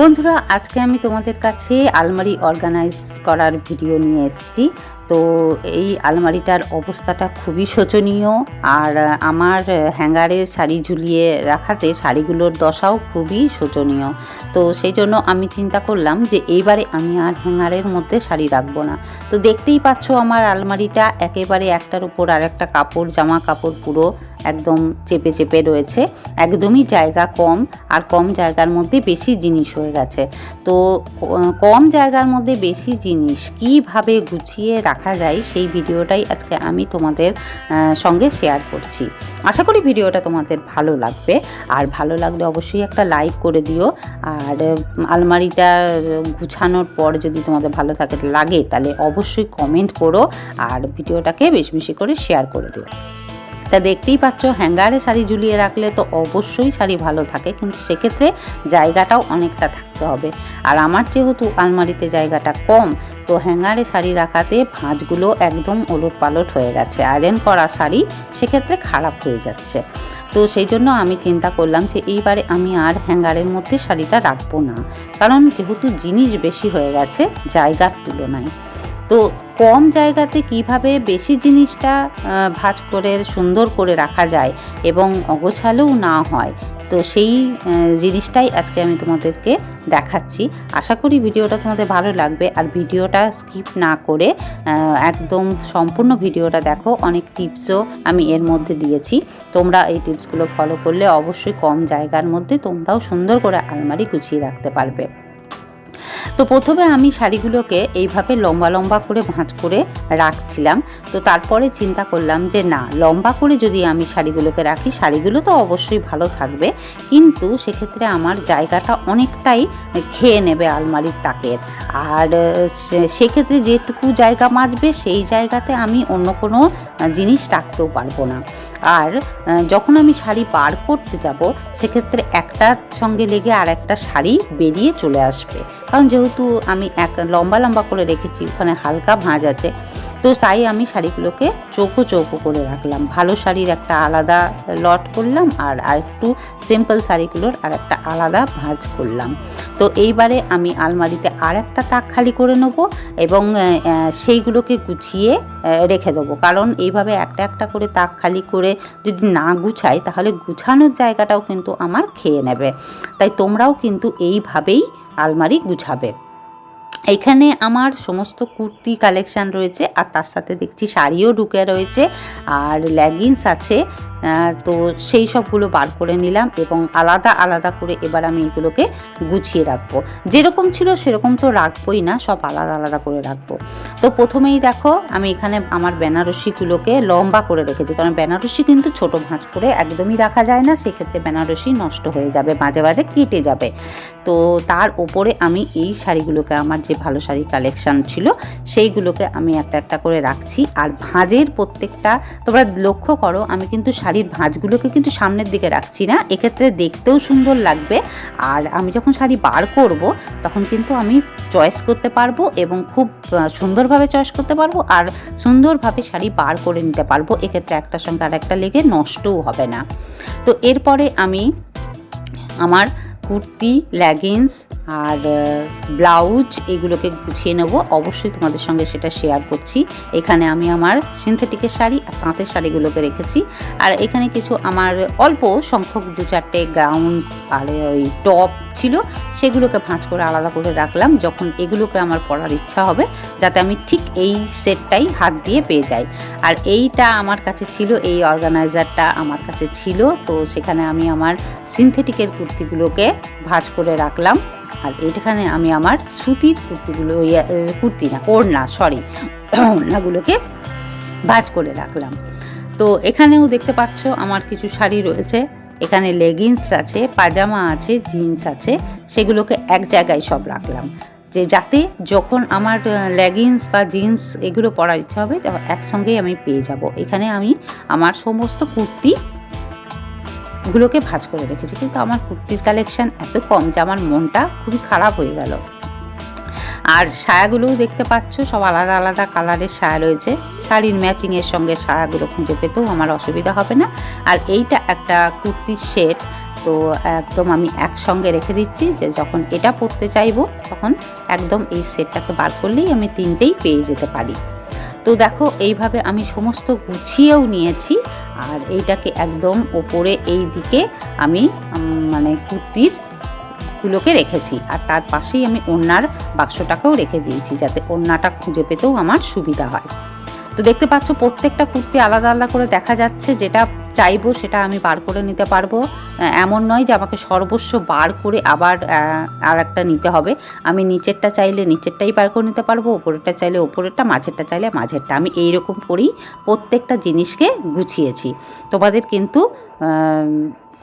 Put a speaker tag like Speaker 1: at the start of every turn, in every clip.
Speaker 1: বন্ধুরা, আজকে আমি তোমাদের কাছে আলমারি অর্গানাইজ করার ভিডিও নিয়ে এসেছি। তো এই আলমারিটার অবস্থাটা খুবই শোচনীয়। আর আমার হ্যাঙ্গারে শাড়ি ঝুলিয়ে রাখাতে শাড়িগুলোর দশাও খুবই শোচনীয়। তো সেই জন্য আমি চিন্তা করলাম যে এইবারে আমি আর হ্যাঙ্গারের মধ্যে শাড়ি রাখব না। তো দেখতেই পাচ্ছ আমার আলমারিটা একেবারে একটার উপর আর একটা কাপড়, জামা কাপড় পুরো একদম চেপে চেপে রয়েছে। একদমই জায়গা কম আর কম জায়গার মধ্যে বেশি জিনিস হয়ে গেছে। তো কম জায়গার মধ্যে বেশি জিনিস কীভাবে গুছিয়ে রাখা যায় সেই ভিডিওটাই আজকে আমি তোমাদের সঙ্গে শেয়ার করছি। আশা করি ভিডিওটা তোমাদের ভালো লাগবে। আর ভালো লাগলে অবশ্যই একটা লাইক করে দিও। আর আলমারিটা গুছানোর পর যদি তোমাদের ভালো থাকে, লাগে, তাহলে অবশ্যই কমেন্ট করো। আর ভিডিওটাকে বেশি বেশি করে শেয়ার করে দিও। তা দেখতেই পাচ্ছ, হ্যাঙ্গারে শাড়ি ঝুলিয়ে রাখলে তো অবশ্যই শাড়ি ভালো থাকে, কিন্তু সেক্ষেত্রে জায়গাটাও অনেকটা থাকতে হবে। আর আমার যেহেতু আলমারিতে জায়গাটা কম, তো হ্যাঙ্গারে শাড়ি রাখাতে ভাঁজগুলো একদম ওলট পালট হয়ে গেছে। আয়রন করা শাড়ি সেক্ষেত্রে খারাপ হয়ে যাচ্ছে। তো সেই জন্য আমি চিন্তা করলাম যে এইবারে আমি আর হ্যাঙ্গারের মধ্যে শাড়িটা রাখব না। কারণ যেহেতু জিনিস বেশি হয়ে গেছে, জায়গার তুলনায়। তো কম জায়গাতে কীভাবে বেশি জিনিসটা ভাঁজ করে, সুন্দর করে রাখা যায় এবং অগোছালোও না হয়, তো সেই জিনিসটাই আজকে আমি তোমাদেরকে দেখাচ্ছি। আশা করি ভিডিওটা তোমাদের ভালো লাগবে। আর ভিডিওটা স্কিপ না করে একদম সম্পূর্ণ ভিডিওটা দেখো। অনেক টিপসও আমি এর মধ্যে দিয়েছি। তোমরা এই টিপসগুলো ফলো করলে অবশ্যই কম জায়গার মধ্যে তোমরাও সুন্দর করে আলমারি গুছিয়ে রাখতে পারবে। তো প্রথমে আমি শাড়িগুলোকে এইভাবে লম্বা লম্বা করে ভাঁজ করে রাখছিলাম। তো তারপরে চিন্তা করলাম যে না, লম্বা করে যদি আমি শাড়িগুলোকে রাখি, শাড়িগুলো তো অবশ্যই ভালো থাকবে। কিন্তু সেক্ষেত্রে আমার জায়গাটা অনেকটাই খেয়ে নেবে আলমারির তাকের। আর সেক্ষেত্রে যেটুকু জায়গা মাজবে, সেই জায়গাতে আমি অন্য কোনো জিনিস রাখতেও পারব না। আর যখন আমি শাড়ি বার করতে যাব, সেক্ষেত্রে একটার সঙ্গে লেগে আর একটা শাড়ি বেরিয়ে চলে আসবে। কারণ যেহেতু আমি এক লম্বা লম্বা করে রেখেছি, ওখানে হালকা ভাঁজ আছে তো তাই আমি শাড়িগুলোকে চৌকো চৌকো করে রাখলাম। ভালো শাড়ির একটা আলাদা লট করলাম আর একটু সিম্পল শাড়িগুলোর আর একটা আলাদা ভাঁজ করলাম। তো এইবারে আমি আলমারিতে আর একটা তাক খালি করে নেব এবং সেইগুলোকে গুছিয়ে রেখে দেবো। কারণ এইভাবে একটা একটা করে তাক খালি করে যদি না গুছাই, তাহলে গুছানোর জায়গাটাও কিন্তু আমার খেয়ে নেবে। তাই তোমরাও কিন্তু এইভাবেই আলমারি গুছাবে। এখানে আমার সমস্ত কুর্তি কালেকশান রয়েছে, আর তার সাথে দেখছি শাড়িও ঢুকে রয়েছে, আর লেগিংস আছে তো সেই সবগুলো বার করে নিলাম এবং আলাদা আলাদা করে এবার আমি এগুলোকে গুছিয়ে রাখব। যেরকম ছিল সেরকম তো রাখবোই না, সব আলাদা আলাদা করে রাখব। তো প্রথমেই দেখো, আমি এখানে আমার বেনারসিগুলোকে লম্বা করে রেখেছি, কারণ বেনারসি কিন্তু ছোট ভাঁজ করে একদমই রাখা যায় না, সেক্ষেত্রে বেনারসি নষ্ট হয়ে যাবে, মাঝে মাঝে কেটে যাবে। তো তার ওপরে আমি এই শাড়িগুলোকে, আমার যে ভালো শাড়ি কালেকশান ছিল, সেইগুলোকে আমি একটা একটা করে রাখছি। আর ভাঁজের প্রত্যেকটা, তোমরা লক্ষ্য করো, আমি কিন্তু শাড়ির ভাঁজগুলোকে কিন্তু সামনের দিকে রাখছি না, এক্ষেত্রে দেখতেও সুন্দর লাগবে। আর আমি যখন শাড়ি বার করব, তখন কিন্তু আমি চয়েস করতে পারব এবং খুব সুন্দরভাবে চয়েস করতে পারব আর সুন্দরভাবে শাড়ি বার করে নিতে পারব। এক্ষেত্রে একটা সঙ্গে আর একটা লেগে নষ্টও হবে না। তো এরপরে আমি আমার কুর্তি লেগিংস আর ব্লাউজ এগুলোকে গুছিয়ে নেব। অবশ্যই তোমাদের সঙ্গে সেটা শেয়ার করছি। এখানে আমি আমার সিনথেটিকের শাড়ি আর তাঁতের শাড়িগুলোকে রেখেছি। আর এখানে কিছু আমার অল্প সংখ্যক দু চারটে গাউন আর ওই টপ ছিল, সেগুলোকে ভাঁজ করে আলাদা করে রাখলাম। যখন এগুলোকে আমার পরার ইচ্ছা হবে, যাতে আমি ঠিক এই সেটটাই হাত দিয়ে পেয়ে যাই। আর এইটা আমার কাছে ছিল, এই অর্গানাইজারটা আমার কাছে ছিল। তো সেখানে আমি আমার সিনথেটিকের কুর্তিগুলোকে ভাঁজ করে রাখলাম। আর এইখানে আমি আমার সুতির কুর্তিগুলো ইয়ে, কুর্তি না ওড়না সরি ওড়নাগুলোকে ভাঁজ করে রাখলাম। তো এখানেও দেখতে পাচ্ছ আমার কিছু শাড়ি রয়েছে। এখানে লেগিংস আছে পাজামা আছে জিন্স আছে সেগুলোকে এক জায়গায় সব রাখলাম। যে যাতে যখন আমার লেগিংস বা জিন্স এগুলো পরার ইচ্ছা হবে একসঙ্গেই আমি পেয়ে যাব। এখানে আমি আমার সমস্ত কুর্তি গুলোকে ভাঁজ করে রেখেছি। কিন্তু আমার কুর্তির কালেকশান এত কম যে আমার মনটা খুবই খারাপ হয়ে গেল। আর সায়াগুলোও দেখতে পাচ্ছ, সব আলাদা আলাদা কালারের সায়া রয়েছে। শাড়ির ম্যাচিংয়ের সঙ্গে সায়াগুলো খুঁজে পেতেও আমার অসুবিধা হবে না। আর এইটা একটা কুর্তির সেট তো একদম আমি একসঙ্গে রেখে দিচ্ছি যে যখন এটা পড়তে চাইব, তখন একদম এই সেটটাকে বার করলেই আমি তিনটেই পেয়ে যেতে পারি। তো দেখো, এইভাবে আমি সমস্ত গুছিয়েও নিয়েছি। আর এইটাকে একদম ওপরে এই দিকে আমি মানে কুর্তির গুলোকে রেখেছি। আর তার পাশেই আমি ওড়নার বাক্সটাকেও রেখে দিয়েছি যাতে ওড়নাটা খুঁজে পেতেও আমার সুবিধা হয়। তো দেখতে পাচ্ছ প্রত্যেকটা কুর্তি আলাদা আলাদা করে দেখা যাচ্ছে যেটা চাইব, সেটা আমি বার করে নিতে পারব। এমন নয় যে আমাকে সর্বস্ব বার করে আবার আর একটা নিতে হবে। আমি নিচেরটা চাইলে নিচেরটাই বার করে নিতে পারব ওপরেরটা চাইলে ওপরেরটা মাঝেরটা চাইলে মাঝেরটা। আমি এই রকম করেই প্রত্যেকটা জিনিসকে গুছিয়েছি। তোমাদের কিন্তু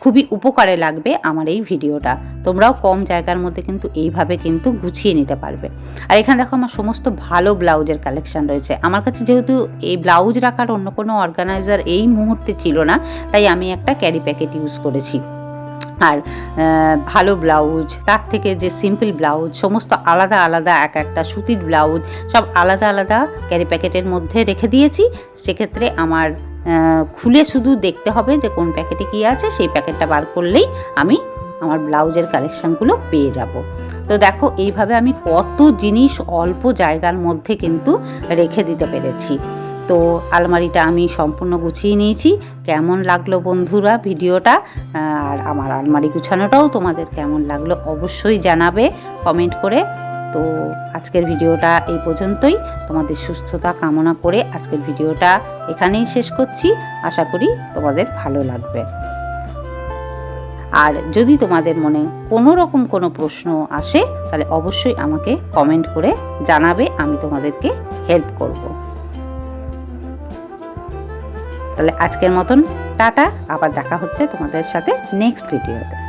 Speaker 1: খুবই উপকারে লাগবে আমার এই ভিডিওটা। তোমরাও কম জায়গার মধ্যে কিন্তু এইভাবে কিন্তু গুছিয়ে নিতে পারবে। আর এখানে দেখো আমার সমস্ত ভালো ব্লাউজের কালেকশন রয়েছে। আমার কাছে যেহেতু এই ব্লাউজ রাখার অন্য কোনো অর্গানাইজার এই মুহূর্তে ছিল না, তাই আমি একটা ক্যারি প্যাকেট ইউজ করেছি। আর ভালো ব্লাউজ, তার থেকে যে সিম্পল ব্লাউজ, সমস্ত আলাদা আলাদা এক একটা সুতির ব্লাউজ, সব আলাদা আলাদা ক্যারি প্যাকেটের মধ্যে রেখে দিয়েছি। সেক্ষেত্রে আমার খুলে শুধু দেখতে হবে যে কোন প্যাকেটে কী আছে, সেই প্যাকেটটা বার করলেই আমি আমার ব্লাউজের কালেকশানগুলো পেয়ে যাব। তো দেখো, এইভাবে আমি কত জিনিস অল্প জায়গার মধ্যে কিন্তু রেখে দিতে পেরেছি। তো আলমারিটা আমি সম্পূর্ণ গুছিয়ে নিয়েছি। কেমন লাগল বন্ধুরা ভিডিওটা? আর আমার আলমারি গুছানোটাও তোমাদের কেমন লাগল অবশ্যই জানাবে কমেন্ট করে। তো আজকের ভিডিওটা এই পর্যন্তই। তোমাদের সুস্থতা কামনা করে আজকের ভিডিওটা এখানেই শেষ করছি। আশা করি তোমাদের ভালো লাগবে। আর যদি তোমাদের মনে কোনো রকম কোনো প্রশ্ন আসে, তাহলে অবশ্যই আমাকে কমেন্ট করে জানাবে, আমি তোমাদেরকে হেল্প করব। তাহলে আজকের মতন টাটা, আবার দেখা হচ্ছে তোমাদের সাথে নেক্সট ভিডিওতে